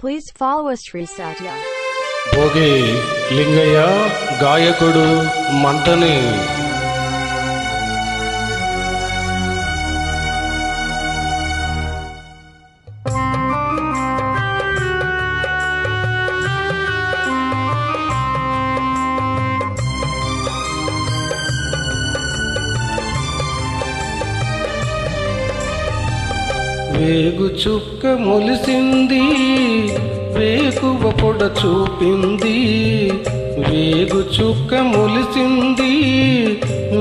Please follow Shri Satya Bhogi Lingayya గాయకుడు మంటని వేగు చుక్క మొలిసింది వేకువ పొడ చూపింది. వేగు చుక్క మొలిసింది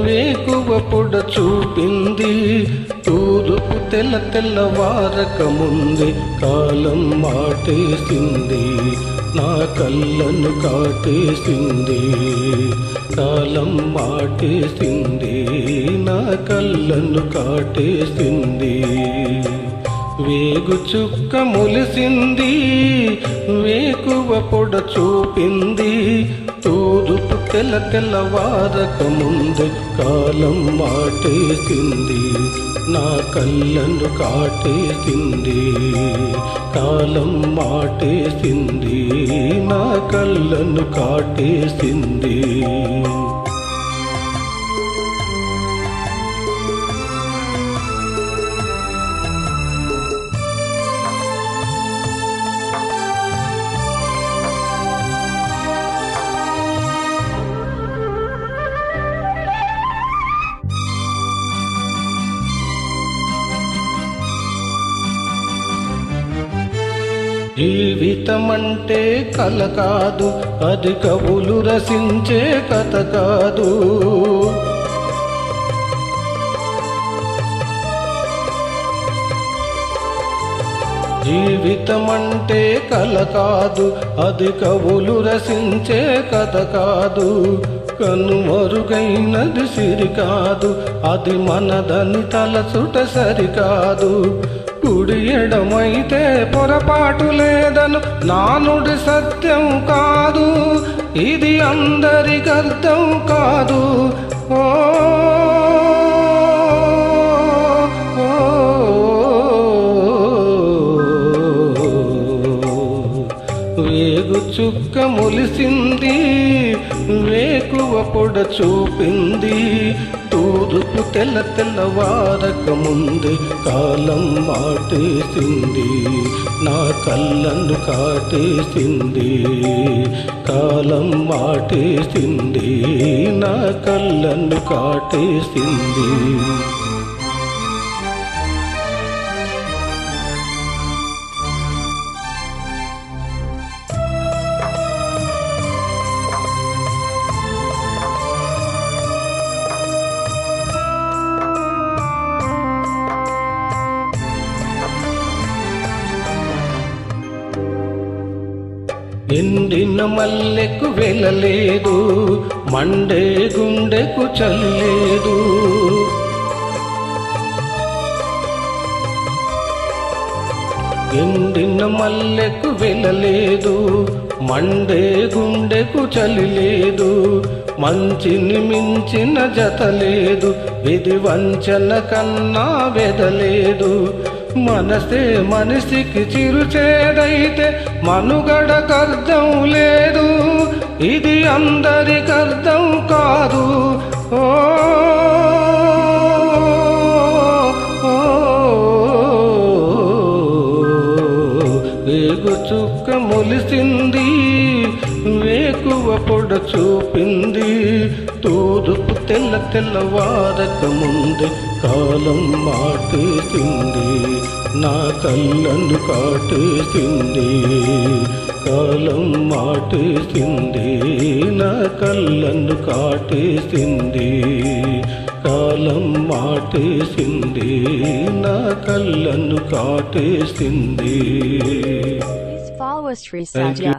వేకువ పొడ చూపింది. తూరుపు తెల్ల తెల్లవారక ముందే కాలం మాటేసింది. నా కళ్ళను కాటేసింది కాలం మాటేసింది. నా కళ్ళను కాటేసింది. వేగు చుక్క ములిసింది వేకువ పొడ చూపింది. తూదుపు తెల్ల తెల్లవారక ముందు కాలం మాటేసింది. నా కళ్ళను కాటేసింది కాలం మాటేసింది. నా కళ్ళను కాటేసింది. జీవితమంటే కల కాదు అది కవులు రసించే కథ కాదు. జీవితమంటే కల కాదు అది కవులు రసించే కథ కాదు. కనుమరుగైనది సిరి కాదు అది మనదని తలచుట సరికాదు కుడి ఎడమైతే పొరపాటు లేదను. నానుడి సత్యం కాదు ఇది అందరికి అర్థం కాదు. ఓ. వేగు చుక్క మొలిసింది వేకువ పొడ చూపింది. తూరుపు తెల్ల తెల్లవారక ముందే కాలం మాటేసింది. నా కళ్ళను కాటేసింది. కాలం మాటేసింది. నా కళ్ళను కాటేసింది. ఎండిన మల్లెకు వెళ్ళలేదు మండే గుండెకు చల్లేదు. ఎండిన మల్లెకు వెళ్ళలేదు మండే గుండెకు చలిలేదు. మంచిని మించిన జత లేదు విధి వంచన కన్నా వెదలేదు. మనసే మనిషికి చిరుచేదైతే మనుగడకర్థం లేదు. ఇది అందరికర్థం కాదు. ఓ వేగు చుక్క మొలిసింది వేకువ పొడ చూపింది. తూరుపు తెల్ల తెల్లవారక ముందే కాలం మాటేసింది. నా కళ్ళను కాటేసింది. కాలం మాటేసింది. నా కళ్ళను కాటేసింది. కాలం మాటేసింది. నా కళ్ళను కాటేసింది. Please follow us Satya.